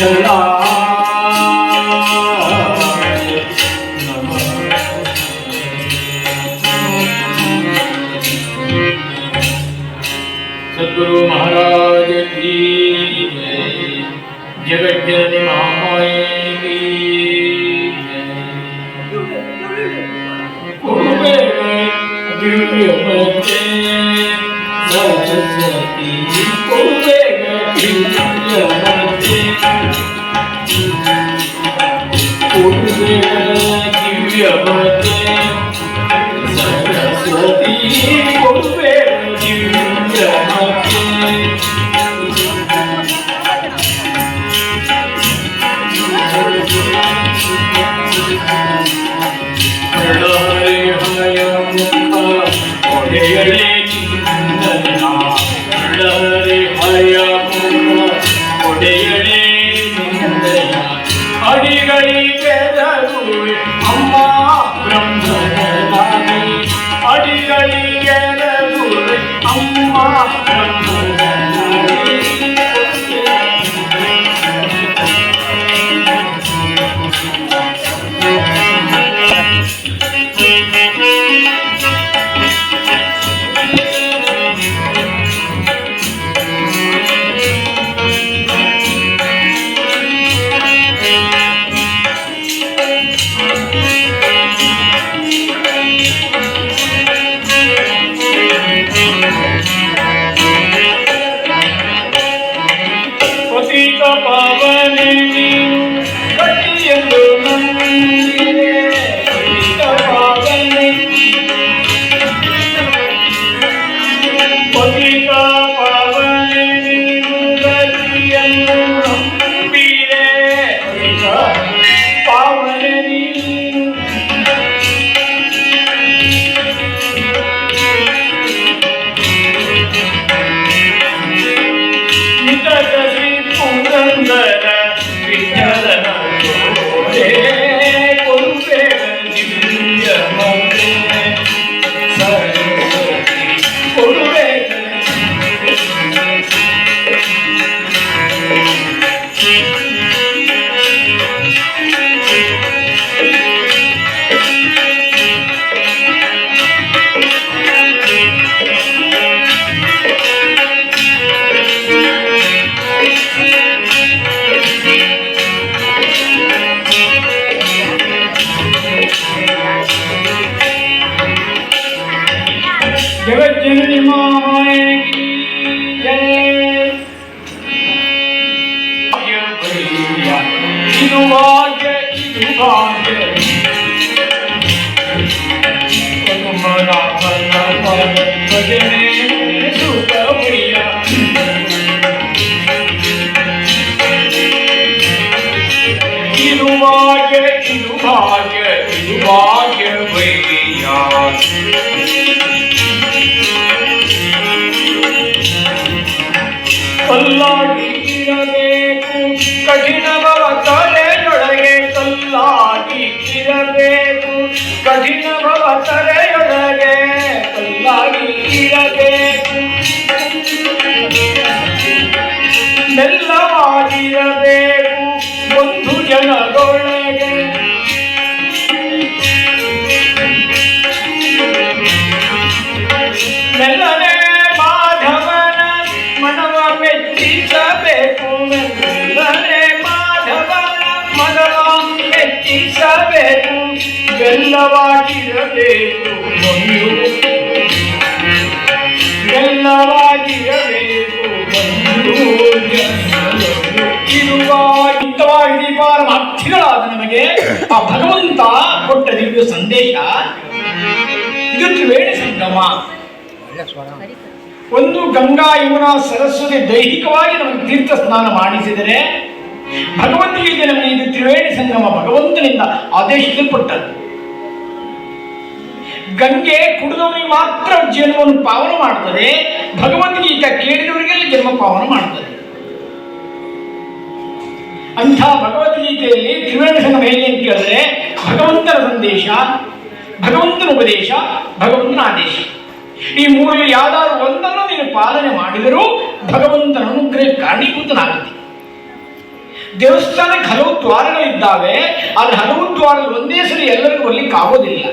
Krishna ಭಜನೆ ಮೆಲ್ಲನೆ ಮಾತ ಮೆಚ್ಚಿಸಬೇಕು. ಮೆಲ್ಲನೆ ಮಾಧವನ ಮನವ ಮೆಚ್ಚಿಸಬೇಕು. ಬೆಲ್ಲವಾಗಿರಬೇಕು ಬಂದು ಬೆಲ್ಲವಾಗಿರಬೇಕು ಇರುವ ದೀಪಾರಮಾರ್ಥಿಗಳಾದ ನಮಗೆ ಆ ಭಗವಂತ ಕೊಟ್ಟ ದಿವ್ಯ ಸಂದೇಶ. ಇದು ತ್ರಿವೇಣಿ ಸಂಗಮ. ಒಂದು ಗಂಗಾ ಯಮುನಾ ಸರಸ್ವತಿ ದೈಹಿಕವಾಗಿ ನಮಗೆ ತೀರ್ಥ ಸ್ನಾನ ಮಾಡಿಸಿದರೆ ಭಗವಂತನಿಗೆ ನಮಗೆ ಇದು ತ್ರಿವೇಣಿ ಸಂಗಮ ಭಗವಂತನಿಂದ ಆದೇಶಿಸಲ್ಪಟ್ಟದ್ದು ಗಂಗೆ ಕುಡಿದವರಿಗೆ ಮಾತ್ರ ಜನ್ಮವನ್ನು ಪಾವನ ಮಾಡುತ್ತದೆ ಭಗವದ್ಗೀತೆ ಕೇಳಿದವರಿಗೆಲ್ಲ ಜನ್ಮ ಪಾವನ ಮಾಡುತ್ತದೆ. ಅಂಥ ಭಗವದ್ಗೀತೆಯಲ್ಲಿ ತ್ರಿವೇಣಿ ಸಂಗಮ ಹೇಗೆ ಅಂತ ಕೇಳಿದ್ರೆ ಭಗವಂತನ ಸಂದೇಶ, ಭಗವಂತನ ಉಪದೇಶ, ಭಗವಂತನ ಆದೇಶ. ಈ ಮೂರಲ್ಲಿ ಯಾವ್ದಾದ್ರು ಒಂದನ್ನು ನೀನು ಪಾಲನೆ ಮಾಡಿದರೂ ಭಗವಂತನ ಅನುಗ್ರಹ ಕಾರಣೀಭೂತನಾಗುತ್ತೆ ದೇವಸ್ಥಾನಕ್ಕೆ ಹಲವು ದ್ವಾರಗಳಿದ್ದಾವೆ ಅಲ್ಲಿ ಹಲವು ದ್ವಾರಗಳು ಒಂದೇ ಸರಿ ಎಲ್ಲರಿಗೂ ಬರ್ಲಿಕ್ಕೆ ಆಗೋದಿಲ್ಲ.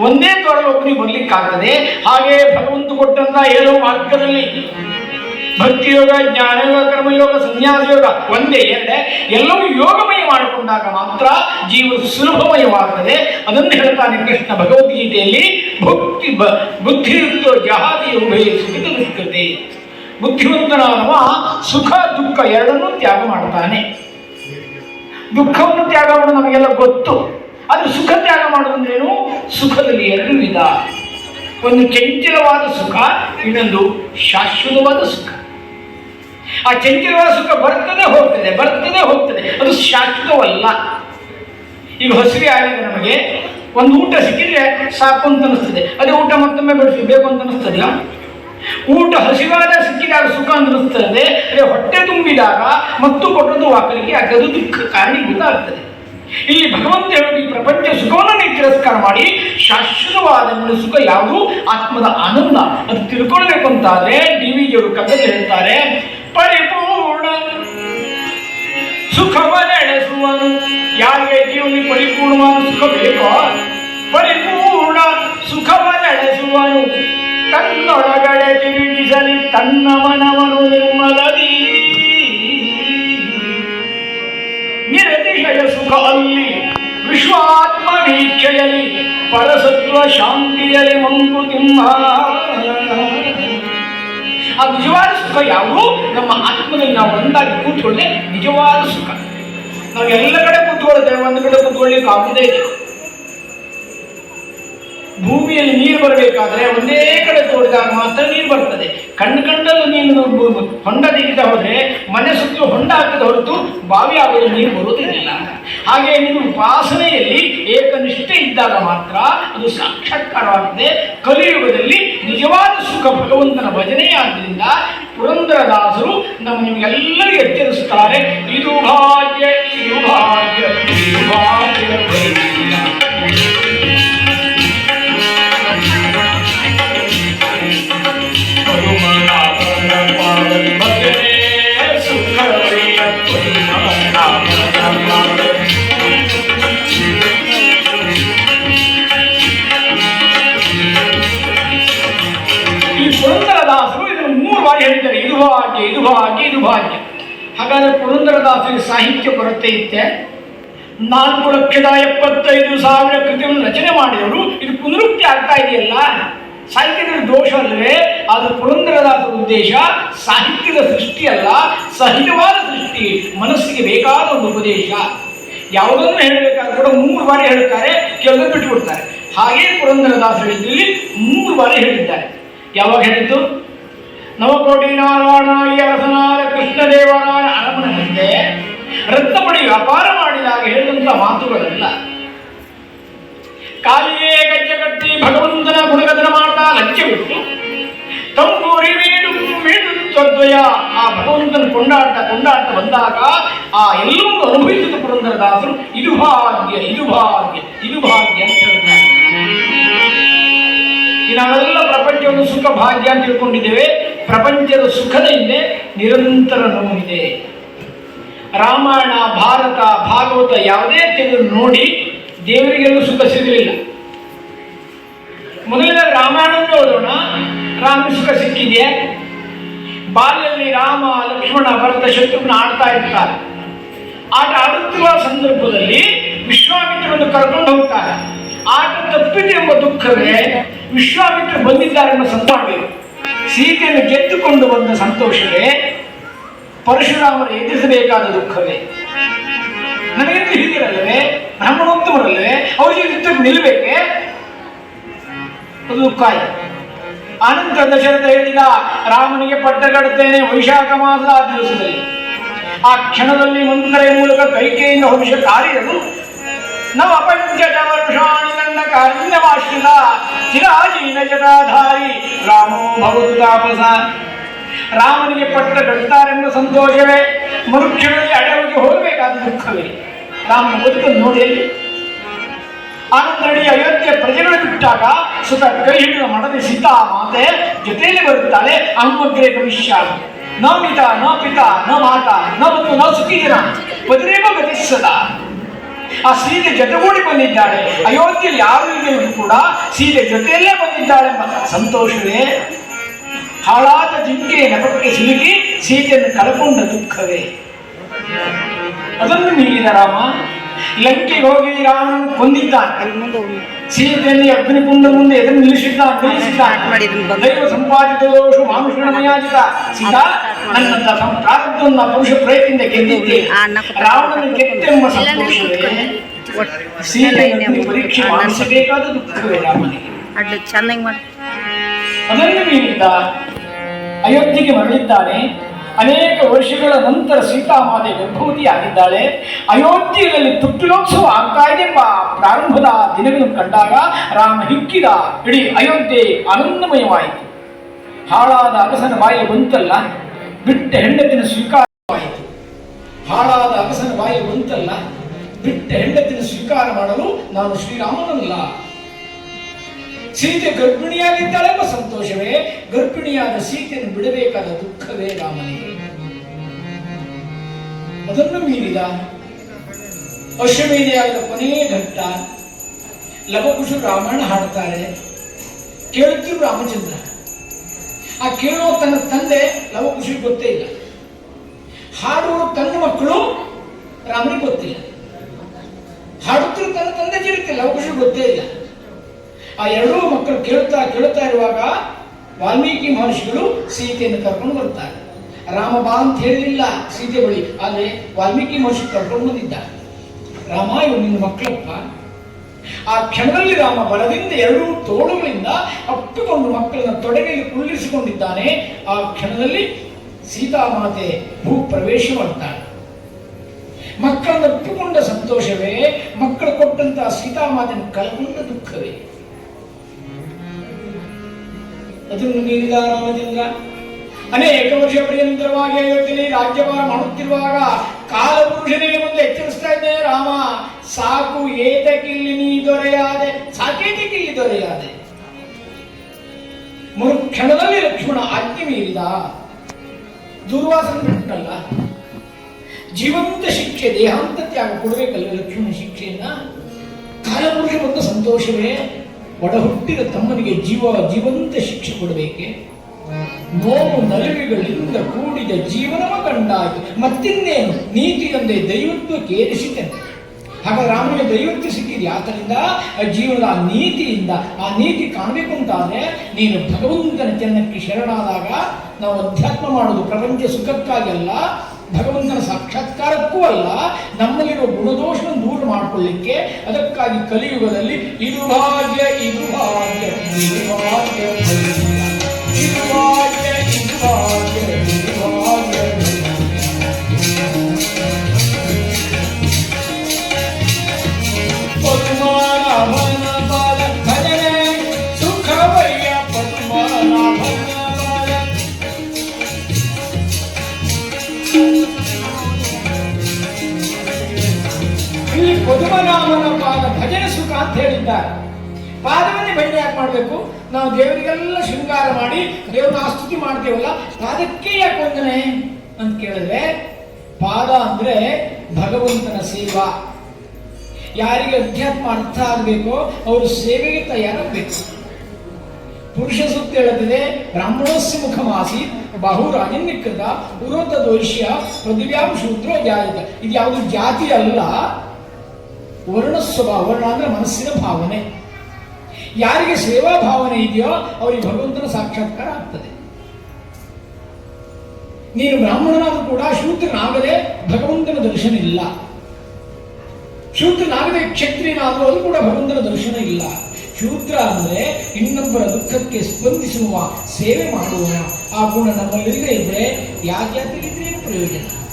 ಒಂದೇ ದ್ವಾರದಲ್ಲಿ ಒಬ್ಬನಿಗೆ ಬರ್ಲಿಕ್ಕೆ ಆಗ್ತದೆ ಹಾಗೆ ಭಗವಂತ ಕೊಟ್ಟಂತ ಏಳು ಮಾರ್ಗದಲ್ಲಿ ಭಕ್ತಿ ಯೋಗ ಜ್ಞಾನಯೋಗ, ಕರ್ಮಯೋಗ ಸನ್ಯಾಸ ಯೋಗ ಒಂದೇ ಎರಡೇ, ಎಲ್ಲವೂ ಯೋಗಮಯ ಮಾಡಿಕೊಂಡಾಗ ಮಾತ್ರ ಜೀವ ಸುಲಭಮಯವಾಗ್ತದೆ. ಅದನ್ನು ಹೇಳ್ತಾನೆ ಕೃಷ್ಣ ಭಗವದ್ಗೀತೆಯಲ್ಲಿ, ಭಕ್ತಿ ಬುದ್ಧಿಯುಕ್ತೋ ಜಹಾದಿ ಉಭಯ ಸುಖಿತ ದುಷ್ಕೃತಿ. ಬುದ್ಧಿವಂತನಾದವ ಸುಖ, ದುಃಖ ಎರಡನ್ನೂ ತ್ಯಾಗ ಮಾಡ್ತಾನೆ ದುಃಖವನ್ನು ತ್ಯಾಗ ಮಾಡೋದು ನಮಗೆಲ್ಲ ಗೊತ್ತು. ಅದು ಸುಖ ತ್ಯಾಗ ಮಾಡೋದಂದ್ರೇನು ಸುಖದಲ್ಲಿ ಎರಡು ವಿಧ. ಒಂದು ಚಂಚಲವಾದ ಸುಖ, ಇನ್ನೊಂದು ಶಾಶ್ವತವಾದ ಸುಖ. ಆ ಚಂಚಲವಾದ ಸುಖ ಬರ್ತದೆ ಹೋಗ್ತದೆ ಬರ್ತದೆ ಹೋಗ್ತದೆ. ಅದು ಶಾಶ್ವತವಲ್ಲ. ಈಗ ಹಸಿವೆ ಆಗಿದೆ ನಮಗೆ. ಒಂದು ಊಟ ಸಿಕ್ಕಿದ್ರೆ ಸಾಕು ಅಂತ ಅನಿಸ್ತದೆ ಅದೇ ಊಟ ಮತ್ತೊಮ್ಮೆ ಬೆಳೆಸಬೇಕು ಅಂತ ಅನಿಸ್ತದೆಯಾ ಊಟ ಹಸಿವಾದ ಸಿಕ್ಕಿದಾಗ ಸುಖ ಅನ್ನಿಸ್ತದೆ. ಅನಿಸ್ತದೆ ಅದೇ ಹೊಟ್ಟೆ ತುಂಬಿದಾಗ ಮತ್ತು ಕೊಟ್ಟದ್ದು ವಾಕಲಿಗೆ ಆಗದು ದುಃಖ, ಕಾರಣೀಭೂತ ಆಗ್ತದೆ. ಇಲ್ಲಿ ಭಗವಂತ ಹೇಳೋದು, ಈ ಪ್ರಪಂಚ ಸುಖವನ್ನು ನೀವು ತಿರಸ್ಕಾರ ಮಾಡಿ, ಶಾಶ್ವತವಾದ ಸುಖ ಯಾವುದು? ಆತ್ಮದ ಆನಂದ. ಅದು ತಿಳ್ಕೊಳ್ಬೇಕು ಅಂತಾದ್ರೆ, ಡಿ ವಿ ಜಿಯವರು ಕಥೆ ಹೇಳ್ತಾರೆ ಪರಿಪೂರ್ಣ. ಸುಖವನ್ನೆಡೆಸುವನು ಯಾರಿಗೆ ಜೀವನ ಪರಿಪೂರ್ಣವಾದ ಸುಖ ಬೇಕೋ ಪರಿಪೂರ್ಣ ಸುಖವನ್ನೆಡೆಸುವನು ತನ್ನೊಳಗಡೆ ತಿರುಗಿಸಲಿ ತನ್ನ ಮನವನು ನಿರ್ಮಲದಿ. ನಿರತಿಶಯ ಸುಖ ಅಲ್ಲಿ ವಿಶ್ವಾತ್ಮ ವೀಕ್ಷೆಯಲ್ಲಿ, ಪರಸತ್ವ ಶಾಂತಿಯಲಿ ಮಂಕುತಿಮ್ಮ. ಆ ನಿಜವಾದ ಸುಖ ಯಾವುದು? ನಮ್ಮ ಆತ್ಮದಲ್ಲಿ ನಾವು ಒಂದಾಗಿ ಕೂತ್ಕೊಳ್ಳೆ ನಿಜವಾದ ಸುಖ. ನಾವು ಎಲ್ಲ ಕಡೆ ಕೂತ್ಕೊಳ್ಳುತ್ತೇವೆ ಒಂದು ಕಡೆ ಕೂತ್ಕೊಳ್ಳಿಕ್ಕೆ ಆಗುದೇ ಇಲ್ಲ. ಭೂಮಿಯಲ್ಲಿ ನೀರು ಬರಬೇಕಾದ್ರೆ ಒಂದೇ ಕಡೆ ತೋಡಿದಾಗ ಮಾತ್ರ ನೀರು ಬರ್ತದೆ. ಕಣ್ಣು ಕಂಡಲ್ಲೂ ಬ- ಹೊಂಡ ತೆಗಿತಾ ಹೋದ್ರೆ ಮನೆ ಸುತ್ತಲೂ ಹೊಂಡ ಹಾಕಿದ ಹೊರತು ಬಾವಿ ಆಗಲು ನೀರು ಬರುವುದಿಲ್ಲ. ಹಾಗೆ ನೀವು ಉಪಾಸನೆಯಲ್ಲಿ ಏಕನಿಷ್ಠೆ ಇದ್ದಾಗ ಮಾತ್ರ ಅದು ಸಾಕ್ಷಾತ್ಕಾರವಾಗಿದೆ. ಕಲಿಯುಗದಲ್ಲಿ ನಿಜವಾದ ಸುಖ ಭಗವಂತನ ಭಜನೆಯಾದ್ದರಿಂದ ಪುರಂದರದಾಸರು ನಮ್ಮ ನಿಮಗೆಲ್ಲರಿಗೂ ಎಚ್ಚರಿಸುತ್ತಾರೆ. ಇದು ಭಾಗ್ಯ ಇದು ಭಾಗ್ಯ ಇದು ಭಾಗ್ಯ. ಪರಮನಾಭನ ಪಾದದ ಭಾಗ್ಯ ಇದು ಭಾಗ್ಯ. ಹಾಗಾದ್ರೆ ಪುರಂದರದಾಸರಿಗೆ ಸಾಹಿತ್ಯ ಕೊರತೆ ಇತ್ತೆ. ನಾಲ್ಕು ಲಕ್ಷದ ಎಪ್ಪತ್ತೈದು ಸಾವಿರ ಕೃತಿಗಳನ್ನು ರಚನೆ ಮಾಡಿದವರು. ಇದು ಪುನರುಕ್ತಿ ಆಗ್ತಾ ಇದೆಯಲ್ಲ? ಸಾಹಿತ್ಯದ ದೋಷ ಅಲ್ಲವೇ? ಅದು ಪುರಂದರದಾಸರ ಉದ್ದೇಶ ಸಾಹಿತ್ಯದ ಸೃಷ್ಟಿ ಅಲ್ಲ, ಸಹಜವಾದ ಸೃಷ್ಟಿ. ಮನಸ್ಸಿಗೆ ಬೇಕಾದ ಒಂದು ಉಪದೇಶ. ಯಾವುದನ್ನು ಹೇಳಬೇಕಾದ್ರೆ ಕೂಡ ಮೂರು ಬಾರಿ ಹೇಳುತ್ತಾರೆ ಕೆಲವರು ಬಿಟ್ಟುಬಿಡ್ತಾರೆ ಹಾಗೆ ಪುರಂದರದಾಸರು ಇದರಲ್ಲಿ ಮೂರು ಬಾರಿ ಹೇಳಿದ್ದಾರೆ. ಯಾವಾಗ ಹೇಳಿದ್ದು? ನವಕೋಟಿ ನಾರಾಯಣ ಅರಸನಾದ ಕೃಷ್ಣದೇವರಾಯ ಅರಮನೆ ಮುಂದೆ ರಕ್ತಪಡಿ ವ್ಯಾಪಾರ ಮಾಡಿದಾಗ ಹೇಳಿದಂಥ ಮಾತುಗಳಲ್ಲ. ಕಾಲಿಯೇ ಗಜ್ಜೆ ಕಟ್ಟಿ ಭಗವಂತನ ಗುಣಗದನ ಮಾಡ್ತಾ ಲಜ್ಜೆ ಬಿಟ್ಟು, ತಂಬೂರಿ ಮೇಡು ಮೇಡು ತ್ವದ್ವಯ ಆ ಭಗವಂತನ ಕೊಂಡಾಟ ಕೊಂಡಾಟ ಬಂದಾಗ ಆ ಎಲ್ಲವನ್ನು ಅನುಭವಿಸಿದ ಪುರಂದರದಾಸರು, ಇದು ಭಾಗ್ಯ ಇದು ಭಾಗ್ಯ ಇದು ಭಾಗ್ಯ ಅಂತ ಹೇಳ್ತಾರೆ. ನಾವೆಲ್ಲ ಪ್ರಪಂಚವನ್ನು ಸುಖ ಭಾಗ್ಯ ಅಂತ ತಿಳ್ಕೊಂಡಿದ್ದೇವೆ. ಪ್ರಪಂಚದ ಸುಖದ ಹಿಂದೆ ನಿರಂತರ ನೋವಿದೆ ರಾಮಾಯಣ, ಭಾರತ, ಭಾಗವತ ಯಾವುದೇ ತೆಗೆದು ನೋಡಿ ದೇವರಿಗೆಲ್ಲೂ ಸುಖ ಸಿಗಲಿಲ್ಲ. ಮೊದಲಿನ ರಾಮಾಯಣ ಓದೋಣ. ರಾಮ ಸುಖ ಸಿಕ್ಕಿದೆಯೇ? ಬಾಲ್ಯದಲ್ಲಿ ರಾಮ, ಲಕ್ಷ್ಮಣ, ಭರತ, ಶತ್ರುಘ್ನ ಆಡ್ತಾ ಇರ್ತಾರೆ. ಆಟ ಆಡುತ್ತಿರುವ ಸಂದರ್ಭದಲ್ಲಿ ವಿಶ್ವಾಮಿತ್ರನ್ನು ಕರ್ಕೊಂಡು ಹೋಗ್ತಾರೆ. ಆಟ ತಪ್ಪಿದೆ ಎಂಬ ದುಃಖವೇ ವಿಶ್ವಾಮಿತ್ರ ಬಂದಿದ್ದಾರೆ ಎಂಬ ಸಂತಾಡಬೇಕು ಸೀತೆಯನ್ನು ಗೆದ್ದುಕೊಂಡು ಬಂದ ಸಂತೋಷವೇ ಪರಶುರಾಮರು ಎದುರಿಸಬೇಕಾದ ದುಃಖವೇ? ನನಗೆ ಹಿರಿಯರಲ್ಲವೇ ಬ್ರಾಹ್ಮಣೋತ್ತಮರಲ್ಲವೇ ಅವರಿಗೆ ಯುದ್ಧಕ್ಕೆ ನಿಲ್ಲಬೇಕೆ? ಅದು ದುಃಖ ಆಯ್ತು. ದಶರಥ ಹೇಳಿದ, ರಾಮನಿಗೆ ಪಟ್ಟ ಕಡುತ್ತೇನೆ ವೈಶಾಖ ಮಾಸದ ಆ ದಿವಸದಲ್ಲಿ. ಆ ಕ್ಷಣದಲ್ಲಿ ಮಂತ್ರೆಯ ಮೂಲಕ ಕೈಕೆಯಿಂದ ಹೊಂಶ ಕಾರ್ಯರು ನನ್ನ ಕಾರ್ಯವಾಶ್ರಿತ ಚಿರಾಜೀನ ಜಟಾಧಾರಿ. ರಾಮೋ ಭವತು ತಾಪಸ. ರಾಮನಿಗೆ ಪಟ್ಟ ಕಟ್ತಾರೆಂಬ ಸಂತೋಷವೇ ಮರುಕ್ಷಣದಲ್ಲಿ ಅಡವಿಗೆ ಹೋಗಬೇಕಾದ ದುಃಖವೇ. ರಾಮನ ಬದುಕನ್ನು ನೋಡಿ ಎಲ್ಲಿ? ಆನಂದರಡಿ ಅಯೋಧ್ಯೆ ಪ್ರಜೆಗಳು ಬಿಟ್ಟಾಗ ಸುತ ಕೈ ಹಿಡಿದ ಮಡದಿ ಸೀತಾ ಮಾತೆ ಜೊತೆಯಲ್ಲಿ ಬರುತ್ತಾಳೆ ಅಹಮಗ್ರೆ ಭವಿಷ್ಯ ನ ಮಿತ ನ ಪಿತ ನ ಮಾತ ನ ಮತ್ತು ನ ಸುಖಿ ಜನ ಪದರೇವ ಗತಿಸದ. ಆ ಸೀತೆ ಜೊತೆಗೂಡಿ ಬಂದಿದ್ದಾಳೆ. ಅಯೋಧ್ಯೆಯಲ್ಲಿ ಯಾರು ಇಲ್ಲವೂ ಕೂಡ ಸೀತೆ ಜೊತೆಯಲ್ಲೇ ಬಂದಿದ್ದಾಳೆ ಎಂಬ ಸಂತೋಷವೇ. ಹಾಳಾದ ಜಿಂಕೆ ನೆಪಕ್ಕೆ ಸಿಲುಕಿ ಸೀತೆಯನ್ನು ಕಳಕೊಂಡ ದುಃಖವೇ. ಅದನ್ನು ಮೀರಿದ ರಾಮ ಲಂಕೆಗೆ ಹೋಗಿ ರಾಮನನ್ನು ಕೊಂದಿದ್ದಾನೆ. ಸೀತೆಯಲ್ಲಿ ಅಗ್ನಿಕುಂಡ ಮುಂದೆ ಎದುರು ನಿಲ್ಲಿಸಿದ್ದಾನೆ ನಿಲ್ಲಿಸಿದ್ದಾನೆ. ದೈವ ಸಂಪಾದಿತ ದೋಷ ಮಾನುಷ್ಯ ಮಯಾಜಿತ ಸೀತಾ ನನ್ನ ತ- ಪ್ರಾರಬ್ಧವನ್ನ ಪುರುಷ ಪ್ರಯತ್ನದಿಂದ ಗೆದ್ದಿದ್ದೆ ರಾವಣನ ಗೆದ್ದೆಂಬ ಸಂತೋಷವೇ ಸೀತೆಯನ್ನು ಪರೀಕ್ಷೆ ಮಾಡಿಸಬೇಕಾದ ದುಃಖವೇ ರಾಮನಿಗೆ. ಚೆನ್ನಾಗಿ ಮಾಡಿ. ಅದನ್ನು ಮೀರಿದ ಅಯೋಧ್ಯೆಗೆ ಮರಳಿದ್ದಾನೆ. ಅನೇಕ ವರ್ಷಗಳ ನಂತರ ಸೀತಾಮಾತೆ ಗರ್ಭವತಿಯಾಗಿದ್ದಾಳೆ ಅಯೋಧ್ಯೆಯಲ್ಲಿ ತುಟ್ಟಿಲೋತ್ಸವ ಆಗ್ತಾ ಇದೆ. ಎಂಬ ಪ್ರಾರಂಭದ ದಿನಗಳನ್ನು ಕಂಡಾಗ ರಾಮ ಹಿಕ್ಕಿದ ಇಡೀ ಅಯೋಧ್ಯೆ ಆನಂದಮಯವಾಯಿತು. ಹಾಳಾದ ಅರಸನ ಬಾಯಿ ಬಂತಲ್ಲ? ಬಿಟ್ಟ ಹೆಂಡತಿನ ಸ್ವೀಕಾರವಾಯಿತು ಹಾಳಾದ ಅಗಸನ ಬಾಯಿ ಬಂತಲ್ಲ, ಬಿಟ್ಟ ಹೆಂಡತಿನ ಸ್ವೀಕಾರ ಮಾಡಲು ನಾನು ಶ್ರೀರಾಮನಲ್ಲ. ಸೀತೆ ಗರ್ಭಿಣಿಯಾಗಿದ್ದಾಳೆಂಬ ಸಂತೋಷವೇ, ಗರ್ಭಿಣಿಯಾದ ಸೀತೆಯನ್ನು ಬಿಡಬೇಕಾದ ದುಃಖವೇ ರಾಮನಿಗೆ. ಅದನ್ನು ಮೀರಿದ ಅಶ್ವಮೇಧೆಯಾದ ಕೊನೆಯ ಘಟ್ಟ ಲವಕುಶು ರಾಮಾಯಣ ಹಾಡ್ತಾರೆ ಕೇಳುತ್ತಿರು ರಾಮಚಂದ್ರ. ಆ ಕೇಳುವ ತನ್ನ ತಂದೆ ಲವಕುಶಿಗೆ ಗೊತ್ತೇ ಇಲ್ಲ. ಹಾಡುವ ತನ್ನ ಮಕ್ಕಳು ರಾಮನಿಗೆ ಗೊತ್ತಿಲ್ಲ ಹಾಡುತ್ತಿರುವ ತನ್ನ ತಂದೆ ಜೀರಕ್ಕೆ ಲವ ಖುಷಿ ಗೊತ್ತೇ ಇಲ್ಲ. ಆ ಎರಡೂ ಮಕ್ಕಳು ಕೇಳುತ್ತಾ ಕೇಳುತ್ತಾ ಇರುವಾಗ ವಾಲ್ಮೀಕಿ ಮಹರ್ಷಿಗಳು ಸೀತೆಯನ್ನು ಕರ್ಕೊಂಡು ಬರ್ತಾರೆ. ರಾಮ ಬಾ ಅಂತ ಹೇಳಿಲ್ಲ ಸೀತೆ ಬಳಿ, ಆದರೆ ವಾಲ್ಮೀಕಿ ಮಹರ್ಷಿ ಕರ್ಕೊಂಡು ಬಂದಿದ್ದ ರಾಮ ಇವು ನಿನ್ನ ಮಕ್ಕಳಪ್ಪ. ಆ ಕ್ಷಣದಲ್ಲಿ ರಾಮ ಬಲದಿಂದ ಎರಡೂ ತೋಳುಗಳಿಂದ ಅಪ್ಪಿಕೊಂಡು ಮಕ್ಕಳನ್ನ ತೊಡೆಗೆಯಲ್ಲಿ ಕುಳ್ಳಿರಿಸಿಕೊಂಡಿದ್ದಾನೆ. ಆ ಕ್ಷಣದಲ್ಲಿ ಸೀತಾಮಾತೆ ಭೂ ಪ್ರವೇಶ ಮಾಡ್ತಾಳೆ. ಮಕ್ಕಳನ್ನು ಒಪ್ಪಿಕೊಂಡ ಸಂತೋಷವೇ, ಮಕ್ಕಳು ಕೊಟ್ಟಂತಹ ಸೀತಾಮಾತೆ ಕಳ್ಕೊಂಡ ದುಃಖವೇ. ಅದನ್ನು ರಾಮಚಂದ್ರ ಅನೇಕ ವರ್ಷ ಪರ್ಯಂತರವಾಗಿ ಅಯೋಧ್ಯೆಯಲ್ಲಿ ರಾಜ್ಯಭಾರ ಮಾಡುತ್ತಿರುವಾಗ ಕಾಲಪುರುಷನಿಗೆ ಮುಂದೆ ಎಚ್ಚರಿಸ್ತಾ ಇದ್ದೇನೆ ರಾಮ. ಸಾಕು ಏತಕ್ಕಿಲ್ಲಿ ನೀ ದೊರೆಯಾದೆ ಸಾಕೇತಕ್ಕಿಲ್ಲಿ ದೊರೆಯಾದೆ? ಮರು ಕ್ಷಣದಲ್ಲಿ ಲಕ್ಷ್ಮಣ ಆಜ್ಞೆ ಮೀರಿದ. ದುರ್ವಾಸನ ಬಿಟ್ಟಲ್ಲ ಜೀವಂತ ಶಿಕ್ಷೆ, ದೇಹಾಂತ ತ್ಯಾಗ ಕೊಡಬೇಕಲ್ಲ ಲಕ್ಷ್ಮಣ ಶಿಕ್ಷೆಯನ್ನ? ಕಾಲಪುರುಷ ಬಂದ ಸಂತೋಷವೇ? ಒಡ ಹುಟ್ಟಿದ ತಮ್ಮನಿಗೆ ಜೀವ, ಜೀವಂತ ಶಿಕ್ಷೆ ಕೊಡಬೇಕೆ? ನೋವು ನಲುವಿಗಳಿಂದ ಕೂಡಿದ ಜೀವನವ ಕಂಡಾಗಿ ಮತ್ತಿನ್ನೇನು ನೀತಿಯೊಂದೇ ದೈವತ್ವಕ್ಕೆ ಹಾಗಾದ್ರೆ ರಾಮನಿಗೆ ದೈವತ್ವ ಸಿಕ್ಕಿದೆ. ಆತನಿಂದ ಜೀವನದ ಆ ನೀತಿಯಿಂದ, ಆ ನೀತಿ ಕಾಣಬೇಕು ಅಂತಾದರೆ, ನೀನು ಭಗವಂತನ ಚರಣಕ್ಕೆ ಶರಣಾದಾಗ ನಾವು ಅಧ್ಯಾತ್ಮ ಮಾಡೋದು ಪ್ರಪಂಚ ಸುಖಕ್ಕಾಗಿ ಅಲ್ಲ, ಭಗವಂತನ ಸಾಕ್ಷಾತ್ಕಾರಕ್ಕೂ ಅಲ್ಲ, ನಮ್ಮಲ್ಲಿರುವ ಗುಣದೋಷವನ್ನು ದೂರ ಮಾಡಿಕೊಳ್ಳಿಕ್ಕೆ ಅದಕ್ಕಾಗಿ ಕಲಿಯುಗದಲ್ಲಿ ಇದು ಭಾಗ್ಯ ಇದು ಭಾಗ್ಯ ಇದು ಭಾಗ್ಯ ಇದು ಭಾಗ್ಯ ಇದು ಭಾಗ್ಯ ಅಂತ ಹೇಳಿದ್ದಾರೆ. ಪಾದವನ್ನೇ ಬೆಣ್ಣೆ ಯಾಕೆ ಮಾಡಬೇಕು? ನಾವು ದೇವರಿಗೆಲ್ಲ ಶೃಂಗಾರ ಮಾಡಿ ದೇವರ ಸ್ತುತಿ ಮಾಡ್ತೇವಲ್ಲ ಪಾದಕ್ಕೆ ಯಾಕೆ ವಂದನೆ ಅಂತ ಕೇಳಿದ್ರೆ, ಪಾದ ಅಂದ್ರೆ ಭಗವಂತನ ಸೇವಾ. ಯಾರಿಗೆ ಅಧ್ಯಾತ್ಮ ಅರ್ಥ ಆಗಬೇಕೋ, ಅವರು ಸೇವೆಗೆ ತಯಾರಾಗಬೇಕು. ಪುರುಷ ಸುತ್ತ ಹೇಳುತ್ತದೆ, ಬ್ರಾಹ್ಮಣಸ್ಯ ಮುಖಮಾಸಿ ಬಹು ರಾಜನ್ಯಕೃತ ಉರೋತ ದೋಷ್ಯ ಪೃಥಿವ್ಯಾಂ ಶೂದ್ರೋ ಜಾಯತ. ಇದು ಯಾವುದು ಜಾತಿ ಅಲ್ಲ ವರ್ಣ ಸ್ವಭಾವ ವರ್ಣ ಅಂದ್ರೆ ಮನಸ್ಸಿನ ಭಾವನೆ. ಯಾರಿಗೆ ಸೇವಾ ಭಾವನೆ ಇದೆಯೋ ಅವರಿಗೆ ಭಗವಂತನ ಸಾಕ್ಷಾತ್ಕಾರ ಆಗ್ತದೆ. ನೀನು ಬ್ರಾಹ್ಮಣನಾದರೂ ಕೂಡ ಶೂದ್ರನಾಗದೆ ಭಗವಂತನ ದರ್ಶನ ಇಲ್ಲ. ಶೂದ್ರನಾಗದೆ ಕ್ಷತ್ರಿಯನಾದರೂ ಅದು ಕೂಡ ಭಗವಂತನ ದರ್ಶನ ಇಲ್ಲ. ಶೂದ್ರ ಅಂದ್ರೆ ಇನ್ನೊಬ್ಬರ ದುಃಖಕ್ಕೆ ಸ್ಪಂದಿಸುವ, ಸೇವೆ ಮಾಡುವ ಆ ಗುಣ ನಮ್ಮಲ್ಲಿ ಇದ್ರೆ ಯಾಕೆ ಪ್ರಯೋಜನ?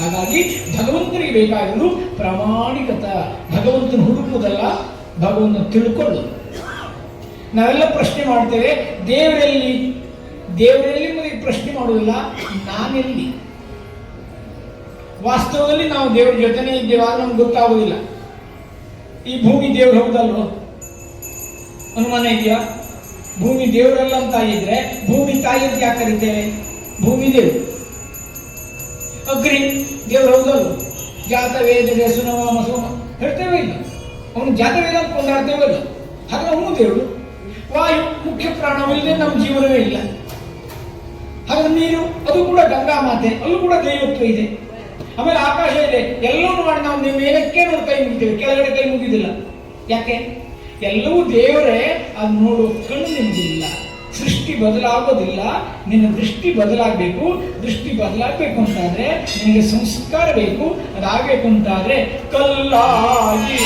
ಹಾಗಾಗಿ ಭಗವಂತನಿಗೆ ಬೇಕಾದರೂ ಪ್ರಾಮಾಣಿಕತ. ಭಗವಂತನ ಹುಡುಕುವುದಲ್ಲ, ಭಗವಂತನ ತಿಳ್ಕೊಳ್ಳೋದು ನಾವೆಲ್ಲ ಪ್ರಶ್ನೆ ಮಾಡ್ತೇವೆ, ದೇವರಲ್ಲಿ? ದೇವರಲ್ಲಿ ಪ್ರಶ್ನೆ ಮಾಡುವುದಿಲ್ಲ, ನಾನೆಲ್ಲಿ? ವಾಸ್ತವದಲ್ಲಿ ನಾವು ದೇವರ ಜೊತೆನೇ ಇದ್ದೇವೆ, ಆದ್ರೆ ನಮ್ಗೆ ಗೊತ್ತಾಗುವುದಿಲ್ಲ. ಈ ಭೂಮಿ ದೇವ್ರು ಹೌದಲ್ವೋ? ಅನುಮಾನ ಇದೆಯಾ? ಭೂಮಿ ದೇವರಲ್ಲ ಅಂತ ಇದ್ರೆ, ಭೂಮಿ ತಾಯಿ ಅಂತ ಯಾಕೆ ಕರಿತೇವೆ? ಭೂಮಿ ದೇವ್ರು. ಅಗ್ನಿ ದೇವ್ರು ಹೌದಲ್ಲ ಜಾತ ವೇದ ಸುನವ ಮಸೋಮ ಹೇಳ್ತೇವೆ ಇಲ್ಲ. ಅವನು ಜಾತ ವೇದ ಅಂತ ಕೊಂಡಾಡ್ತೇವೆ ಹಾಗೆ ಅವನು ದೇವರು? ವಾಯು ಮುಖ್ಯ ಪ್ರಾಣವಿಲ್ಲದೆ ನಮ್ಮ ಜೀವನವೇ ಇಲ್ಲ. ಹಾಗೆ ನೀರು, ಅದು ಕೂಡ ಗಂಗಾ ಮಾತೆ ಅಲ್ಲೂ ಕೂಡ ದೈವತ್ವ ಇದೆ. ಆಮೇಲೆ ಆಕಾಶ ಇದೆ. ಎಲ್ಲವೂ ಮಾಡಿ ನಾವು ನಿಮ್ಮ ಮೇಲಕ್ಕೆ ನೋಡಿ ಕೈ ಮುಗಿತೇವೆ. ಕೆಳಗಡೆ ಕೈ ಮುಗಿದಿಲ್ಲ. ಯಾಕೆ? ಎಲ್ಲವೂ ದೇವರೇ, ಅದು ನೋಡುವ ಕಣ್ಣು ನಿಮಗಿಲ್ಲ ಸೃಷ್ಟಿ ಬದಲಾಗೋದಿಲ್ಲ. ನಿನ್ನ ದೃಷ್ಟಿ ಬದಲಾಗಬೇಕು. ದೃಷ್ಟಿ ಬದಲಾಗಬೇಕು ಅಂತಾದ್ರೆ ನಿನಗೆ ಸಂಸ್ಕಾರ ಬೇಕು. ಅದಾಗಬೇಕು ಅಂತಾದರೆ ಕಲ್ಲಾಗಿ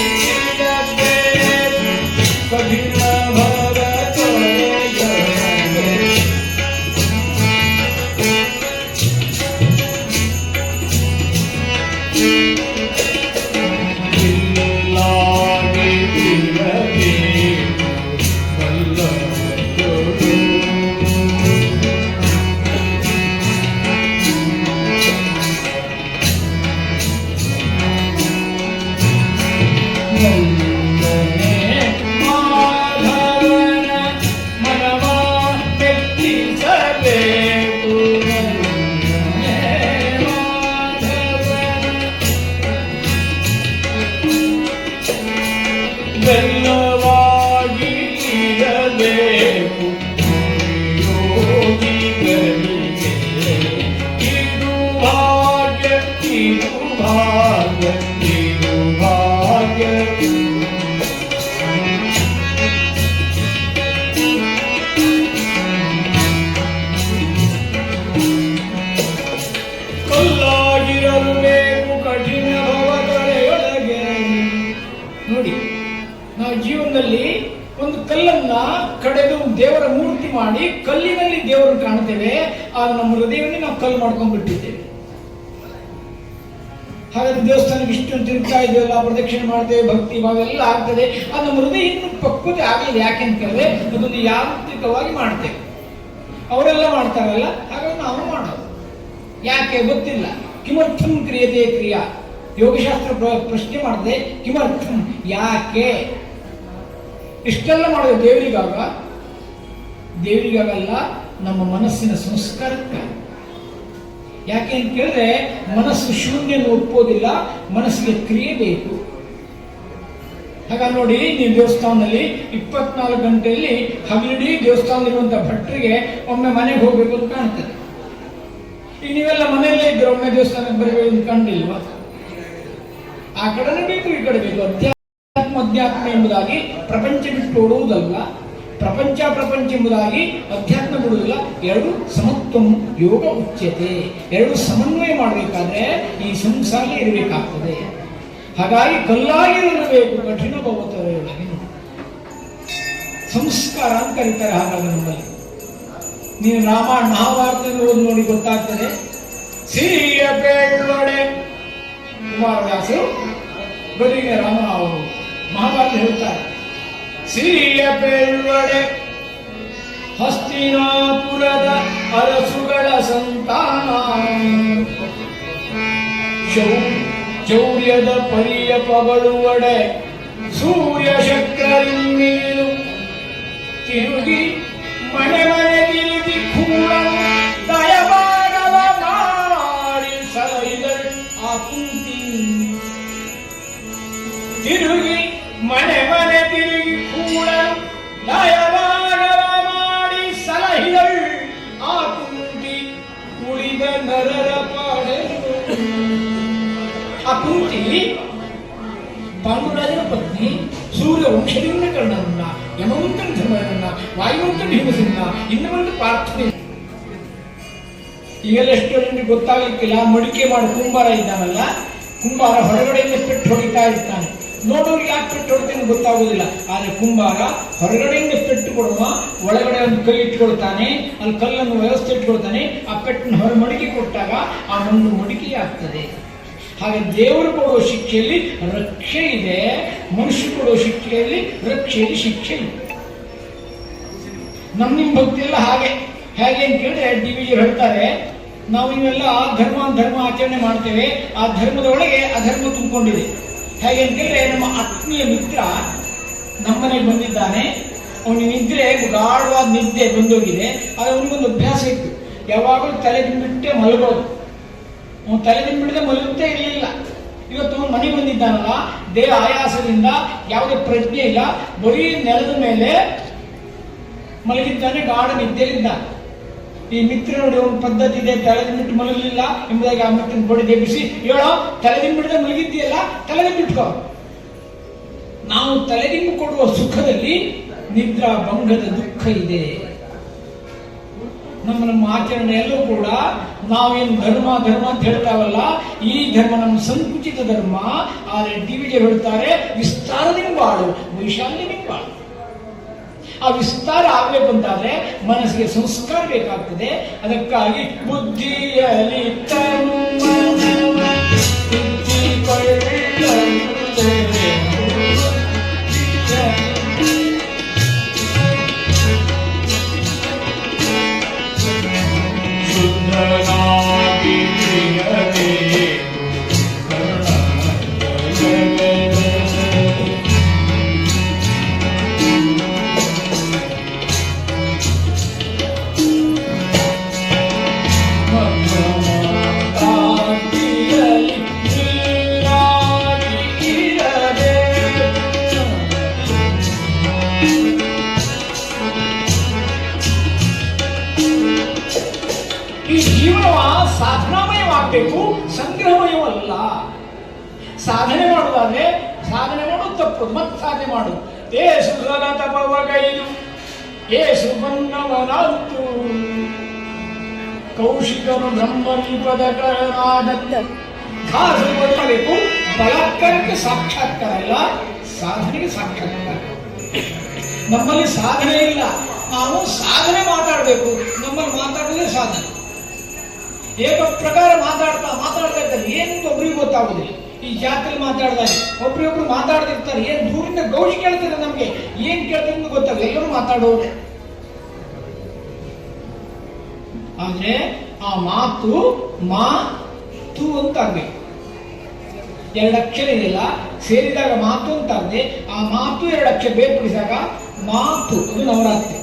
ಮಾಡಿ ಕಲ್ಲಿನಲ್ಲಿ ದೇವರನ್ನು ಕಾಣ್ತೇವೆ ಆಗ ನಮ್ಮ ಹೃದಯವನ್ನೇ ನಾವು ಕಲ್ಲು ಮಾಡ್ಕೊಂಡ್ಬಿಟ್ಟಿದ್ದೇವೆ. ಹಾಗಾದ್ರೆ ದೇವಸ್ಥಾನಕ್ಕೆ ಇಷ್ಟು ತಿರುಗ್ತಾ ಇದೆಯಲ್ಲ, ಪ್ರದಕ್ಷಿಣೆ ಮಾಡ್ತೇವೆ, ಭಕ್ತಿ ಭಾವ ಎಲ್ಲ ಆಗ್ತದೆ. ಅದು ನಮ್ಮ ಹೃದಯ ಇನ್ನು ಪಕ್ವತೆ ಆಗಲಿಲ್ಲ. ಕೇಳಿದ್ರೆ ಅದೊಂದು ಯಾಂತ್ರಿಕವಾಗಿ ಮಾಡ್ತೇವೆ. ಅವರೆಲ್ಲ ಮಾಡ್ತಾರಲ್ಲ, ಹಾಗಾಗಿ ನಾವು ಮಾಡೋದು. ಯಾಕೆ ಗೊತ್ತಿಲ್ಲ. ಕಿಮರ್ಥಂ ಕ್ರಿಯತೆ ಕ್ರಿಯಾ. ಯೋಗಶಾಸ್ತ್ರ ಪ್ರ- ಪ್ರಶ್ನೆ ಮಾಡಿದೆ, ಕಿಮರ್ಥಂ ಯಾಕೆ? ಇಷ್ಟೆಲ್ಲ ಮಾಡೋದು ದೇವರಿಗಾಗ ದೇವರಿಗಾಗಲ್ಲ ನಮ್ಮ ಮನಸ್ಸಿನ ಸಂಸ್ಕಾರಕ್ಕೆ. ಯಾಕೆ ಅಂತ ಕೇಳಿದ್ರೆ, ಮನಸ್ಸು ಶೂನ್ಯನ ಒಪ್ಪೋದಿಲ್ಲ, ಮನಸ್ಸಿಗೆ ಕ್ರಿಯೆ ಬೇಕು. ಹಾಗಾಗಿ ನೋಡಿ ನೀವು ದೇವಸ್ಥಾನದಲ್ಲಿ ಇಪ್ಪತ್ನಾಲ್ಕು ಗಂಟೆಯಲ್ಲಿ ಹಗಲಿಡೀ ದೇವಸ್ಥಾನದಲ್ಲಿರುವಂಥ ಭಟ್ರಿಗೆ ಒಮ್ಮೆ ಮನೆಗೆ ಹೋಗ್ಬೇಕು ಅಂತ ಕಾಣ್ತದೆ. ಈ ನೀವೆಲ್ಲ ಮನೆಯಲ್ಲೇ ಇದ್ರೆ ಒಮ್ಮೆ ದೇವಸ್ಥಾನಕ್ಕೆ ಬರಬೇಕು ಅಂತ ಕಂಡಿಲ್ವಾ ಆ ಕಡೆನೇ ಬೇಕು, ಈ ಕಡೆ ಬೇಕು. ಅಧ್ಯಾತ್ಮ ಅಧ್ಯಾತ್ಮ ಎಂಬುದಾಗಿ ಪ್ರಪಂಚ ಬಿಟ್ಟು ಓಡುವುದಲ್ಲ. ಪ್ರಪಂಚ ಪ್ರಪಂಚ ಎಂಬುದಾಗಿ ಅಧ್ಯಾತ್ಮ ಬಿಡುವುದಿಲ್ಲ. ಎರಡು ಸಮತ್ವ ಯೋಗ ಉಚ್ಯತೆ. ಎರಡು ಸಮನ್ವಯ ಮಾಡಬೇಕಾದ್ರೆ ಈ ಸಂಸಾರ ಇರಬೇಕಾಗ್ತದೆ. ಹಾಗಾಗಿ ಕಲ್ಲಾಗಿರಬೇಕು ಕಠಿಣ ಭವತೊರೆಯೊಳಗೆ ಸಂಸ್ಕಾರ ಅಂತ ಕರೀತಾರೆ ಹಾಗಾಗಿ ನಮ್ಮಲ್ಲಿ. ನೀವು ರಾಮ ಮಹಾಭಾರತ ನೋಡಿ ಗೊತ್ತಾಗ್ತದೆ. ಸಿರಿಯ ಬೇಳೊಡೆ ಕುಮಾರದಾಸರು ಬದಿಗೆ ರಾಮ ಅವರು ಮಹಾಭಾರತ ಹೇಳ್ತಾರೆ. ಸಿರಿಯ ಬೇಳೊಡೆ ಹಸ್ತಿನಾಪುರದ ಅರಸುಗಳ ಸಂತಾನ. ಚೌರ್ಯದ ಪರಿಯ ಪಗಳುವಡೆ ಸೂರ್ಯ ಶಕ್ರರಿಂಗೇನು ತಿರುಗಿ ಮನೆ ಮನೆ ತಿರುಗಿ ಕೂಡ ದಯಮಾನವ ಮಾಡಿ ಸಲಹಿದಳು ಆ ತಿರುಗಿ ಮನೆ ಮನೆ ತಿರುಗಿ சூழல் நயவாகரமாடி ಪತ್ನಿ ಪ್ರಾರ್ಥನೆ ಈಗೆಲ್ಲ ಗೊತ್ತಾಗಲಿಕ್ಕಿಲ್ಲ. ಮಡಿಕೆ ಮಾಡಿ ಕುಂಬಾರ ಇದ್ದಾನಲ್ಲ, ಕುಂಬಾರ ಹೊರಗಡೆಯಿಂದ ಪೆಟ್ಟು ಹೊಡಿತಾ ಇರ್ತಾನೆ. ನೋಡೋರಿಗೆ ಯಾಕೆ ಪೆಟ್ಟು ಹೊಡಿತಾನೆ ಗೊತ್ತಾಗೋದಿಲ್ಲ. ಆದರೆ ಕುಂಬಾರ ಹೊರಗಡೆಯಿಂದ ಪೆಟ್ಟು ಕೊಡುವ ಒಳಗಡೆ ಒಂದು ಕೈ ಇಟ್ಕೊಳ್ತಾನೆ, ಅಲ್ಲಿ ಕಲ್ಲನ್ನು ವ್ಯವಸ್ಥೆ ಇಟ್ಕೊಳ್ತಾನೆ, ಆ ಪೆಟ್ಟನ್ನು ಹೊರ ಮಡಿಕೆ ಕೊಟ್ಟಾಗ ಆ ಮಣ್ಣು ಮಡಿಕೆ ಆಗ್ತದೆ ಹಾಗೆ ದೇವರು ಕೊಡುವ ಶಿಕ್ಷೆಯಲ್ಲಿ ರಕ್ಷೆ ಇದೆ, ಮನುಷ್ಯ ಕೊಡುವ ಶಿಕ್ಷೆಯಲ್ಲಿ ರಕ್ಷೆಯಲ್ಲಿ ಶಿಕ್ಷೆ ಇದೆ ನಮ್ಮ ನಿಮ್ಮ ಭಕ್ತಿ ಎಲ್ಲ ಹಾಗೆ. ಹೇಗೆ ಅಂತ ಕೇಳಿದ್ರೆ ಡಿ ವಿ ಜಿ ಹೇಳ್ತಾರೆ, ನಾವು ಇವೆಲ್ಲ ಧರ್ಮ ಧರ್ಮ ಆಚರಣೆ ಮಾಡ್ತೇವೆ, ಆ ಧರ್ಮದ ಒಳಗೆ ಅಧರ್ಮ ತುಂಬಿಕೊಂಡಿದೆ. ಹೇಗೆ ಅಂತ ಕೇಳಿದ್ರೆ ನಮ್ಮ ಆತ್ಮೀಯ ಮಿತ್ರ ನಮ್ಮನೆಗೆ ಬಂದಿದ್ದಾನೆ. ಅವನು ನಿದ್ರೆ, ಗಾಢವಾದ ನಿದ್ದೆ ಬಂದೋಗಿದೆ. ಆದರೆ ಅವನಿಗೊಂದು ಅಭ್ಯಾಸ ಇತ್ತು. ಯಾವಾಗಲೂ ತಲೆ ಬಿಟ್ಟೆ ಮಲಗೋದು. ಅವನು ತಲೆ ಬಿಡದೆ ಮಲಗುತ್ತೇ ಇರಲಿಲ್ಲ. ಇವತ್ತು ಅವನು ಮನೆಗೆ ಬಂದಿದ್ದಾನಲ್ಲ, ದೇಹ ಆಯಾಸದಿಂದ ಯಾವುದೇ ಪ್ರಜ್ಞೆ ಇಲ್ಲ. ಬರೀ ನೆಲದ ಮೇಲೆ ಮಲಗಿದ್ದಾನೆ, ಗಾಢ ನಿದ್ದೆಯಲ್ಲಿದ್ದಾನೆ. ಈ ಮಿತ್ರ ನೋಡಿ ಒಂದು ಪದ್ಧತಿ ಇದೆ ತಲೆದಿಂಬಿಟ್ಟು ಮಲಗಲಿಲ್ಲ ಎಂಬುದಾಗಿ ಆ ಮಿತ್ರನ ಬಡಿದೆ ಎಬ್ಬಿಸಿ ಹೇಳೋ ತಲೆದಿಂಬಿಡದೆ ಮಲಗಿದ್ದೀಯಲ್ಲ ತಲೆದಿಂಬಿಟ್ಕೋ ನಾವು ತಲೆದಿಂಬು ಕೊಡುವ ಸುಖದಲ್ಲಿ ನಿದ್ರಾ ಭಂಗದ ದುಃಖ ಇದೆ. ನಮ್ಮ ನಮ್ಮ ಆಚರಣೆಯಲ್ಲೂ ಕೂಡ ನಾವೇನು ಧರ್ಮ ಧರ್ಮ ಅಂತ ಹೇಳ್ತಾವಲ್ಲ, ಈ ಧರ್ಮ ನಮ್ಮ ಸಂಕುಚಿತ ಧರ್ಮ, ಆದರೆ ಟಿವಿಗೆ ಹೇಳ್ತಾರೆ ವಿಸ್ತಾರದಿಂದ ಬಾಳು ವೈಶಾಲ್ಯದಿಂದ ಬಾಳು ಆ ವಿಸ್ತಾರ ಆಗ್ಬೇಕು ಅಂತಾದ್ರೆ ಮನಸ್ಸಿಗೆ ಸಂಸ್ಕಾರ ಬೇಕಾಗ್ತದೆ. ಅದಕ್ಕಾಗಿ ಬುದ್ಧಿಯಲ್ಲಿ ತನು ಬಲಾತ್ಕಾರಕ್ಕೆ ಸಾಕ್ಷಾತ್ಕಾರ ಇಲ್ಲ, ಸಾಧನೆಗೆ ಸಾಕ್ಷಾತ್ಕಾರ ನಮ್ಮಲ್ಲಿ ಸಾಧನೆ ಇಲ್ಲ. ನಾವು ಸಾಧನೆ ಮಾತಾಡಬೇಕು. ನಮ್ಮಲ್ಲಿ ಮಾತಾಡೋದೇ ಸಾಧನೆ. ಏಕ ಪ್ರಕಾರ ಮಾತಾಡ್ತಾ ಮಾತಾಡ್ತಾ ಇರ್ತಾರೆ ಏನಂತ ಒಬ್ಬರಿಗೆ ಗೊತ್ತಾಗೋದಿಲ್ಲ. ಈ ಜಾತ್ರೆ ಮಾತಾಡಿದಾಗ ಒಬ್ರಿಗೊಬ್ರು ಮಾತಾಡ್ತಿರ್ತಾರೆ. ಏನು ದೂರಿಂದ ಗೌಶಿ ಕೇಳ್ತಾರೆ ನಮಗೆ. ಏನ್ ಕೇಳ್ತಾರೆ ಗೊತ್ತಾಗ ಎಲ್ಲರೂ ಮಾತಾಡೋದೆ. ಆದ್ರೆ ಆ ಮಾತು ಮಾ ತು ಅಂತ ಆಗ್ಬೇಕು. ಎರಡು ಅಕ್ಷರ ಇರಲಿಲ್ಲ ಸೇರಿದಾಗ ಮಾತು ಅಂತ ಅಂದೆ, ಆ ಮಾತು ಎರಡು ಅಕ್ಷರ ಬೇರ್ಪಡಿಸಿದಾಗ ಮಾತು, ಅದು ನವರಾತ್ರಿ.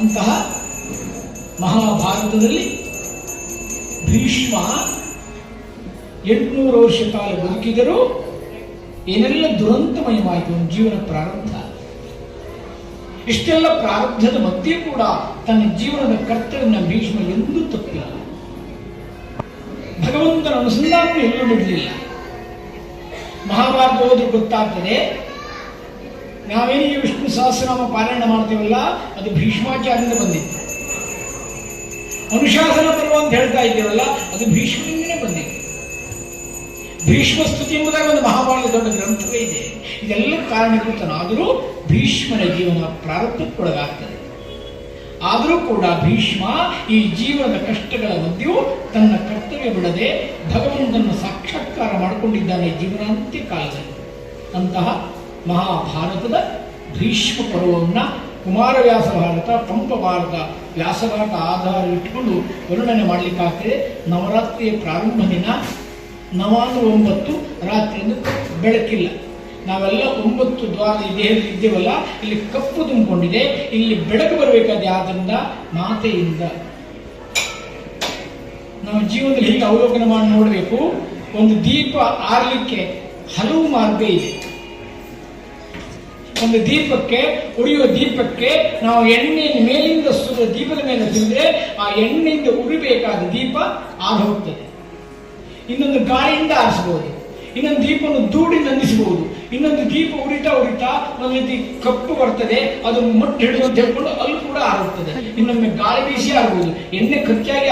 ಅಂತಹ ಮಹಾಭಾರತದಲ್ಲಿ ಭೀಷ್ಮ ಎಂಟುನೂರು ವರ್ಷ ಕಾಲ ಬದುಕಿದರೂ ಏನೆಲ್ಲ ದುರಂತಮಯವಾಯಿತು, ಒಂದು ಜೀವನ ಪ್ರಾರಂಭ. ಇಷ್ಟೆಲ್ಲ ಪ್ರಾರಬ್ಧದ ಮಧ್ಯೆ ಕೂಡ ತನ್ನ ಜೀವನದ ಕರ್ತವ್ಯನ ಭೀಷ್ಮ ಎಂದೂ ತಪ್ಪಿಲ್ಲ. ಭಗವಂತನ ಅನುಸಂಧಾನ ಎಲ್ಲೂ ಬಿಡಲಿಲ್ಲ ಮಹಾಭಾರತ ಓದಿ ಗೊತ್ತಾಗ್ತದೆ. ನಾವೇನು ಈ ವಿಷ್ಣು ಸಹಸ್ರನಾಮ ಪಾರಾಯಣ ಮಾಡ್ತೀವಲ್ಲ, ಅದು ಭೀಷ್ಮಾಚಾರ್ಯದಿಂದ ಬಂದಿತ್ತು. ಅನುಶಾಸನ ಪರ್ವ ಅಂತ ಹೇಳ್ತಾ ಇದ್ದೇವಲ್ಲ, ಅದು ಭೀಷ್ಮನಿಂದನೇ ಬಂದಿತ್ತು. ಭೀಷ್ಮ ಸ್ತುತಿ ಎಂಬುದಾಗಿ ಒಂದು ಮಹಾಭಾರತ ದೊಡ್ಡ ಗ್ರಂಥವೇ ಇದೆ. ಇದೆಲ್ಲ ಕಾರಣೀಕೃತನಾದರೂ ಭೀಷ್ಮನ ಜೀವನ ಪ್ರಾರಬ್ಧಕ್ಕೊಳಗಾಗ್ತದೆ. ಆದರೂ ಕೂಡ ಭೀಷ್ಮ ಈ ಜೀವನದ ಕಷ್ಟಗಳ ಮಧ್ಯೆಯೂ ತನ್ನ ಕರ್ತವ್ಯ ಬಿಡದೆ ಭಗವಂತನ ಸಾಕ್ಷಾತ್ಕಾರ ಮಾಡಿಕೊಂಡಿದ್ದಾನೆ ಜೀವನಾಂತ್ಯ ಕಾಲದಲ್ಲಿ. ಅಂತಹ ಮಹಾಭಾರತದ ಭೀಷ್ಮ ಪರ್ವವನ್ನು ಕುಮಾರವ್ಯಾಸ ಭಾರತ ಪಂಪ ಭಾರತ ವ್ಯಾಸಭಾರತ ಆಧಾರ ಇಟ್ಟುಕೊಂಡು ವರ್ಣನೆ ಮಾಡಲಿಕ್ಕಾಗ್ತದೆ. ನವರಾತ್ರಿಯ ಪ್ರಾರಂಭ ದಿನ ನವಾನು ಒಂಬತ್ತು, ರಾತ್ರಿಯಿಂದ ಬೆಳಕಿಲ್ಲ. ನಾವೆಲ್ಲ ಒಂಬತ್ತು ದ್ವಾರ ದೇಹದಲ್ಲಿ ಇದ್ದೇವಲ್ಲ, ಇಲ್ಲಿ ಕಪ್ಪು ತುಂಬಿಕೊಂಡಿದೆ, ಇಲ್ಲಿ ಬೆಳಕು ಬರಬೇಕಾದ ಆದ್ದರಿಂದ ಮಾತೆಯಿಂದ. ನಾವು ಜೀವನದಲ್ಲಿ ಹೀಗೆ ಅವಲೋಕನ ಮಾಡಿ ನೋಡಬೇಕು, ಒಂದು ದೀಪ ಆರಲಿಕ್ಕೆ ಹಲವು ಮಾರ್ಗ ಇದೆ. ಒಂದು ದೀಪಕ್ಕೆ, ಉರಿಯುವ ದೀಪಕ್ಕೆ ನಾವು ಎಣ್ಣೆಯನ್ನು ಮೇಲಿಂದ ಸುರ ದೀಪದ ಮೇಲೆ ತಿಂದರೆ ಆ ಎಣ್ಣೆಯಿಂದ ಉರಿಬೇಕಾದ ದೀಪ ಆಗ ಹೋಗ್ತದೆ ಇನ್ನೊಂದು ಗಾಳಿಯಿಂದ ಆರಿಸಬಹುದು ಇನ್ನೊಂದು ದೀಪವನ್ನು ದೂಡಿ ನಂದಿಸಬಹುದು ಇನ್ನೊಂದು ದೀಪ ಉರಿತಾ ಉರಿತಾ ಒಂದು ರೀತಿ ಕಪ್ಪು ಬರ್ತದೆ, ಅದು ಮುಟ್ಟ ಹಿಡಿದು ಅಂತ ಹೇಳ್ಕೊಂಡು ಅಲ್ಲಿ ಕೂಡ ಆರುತ್ತದೆ ಇನ್ನೊಮ್ಮೆ ಗಾಳಿ ಬೀಸಿ ಆಗ್ಬೋದು ಎಣ್ಣೆ ಕಚ್ಚಾಗಿ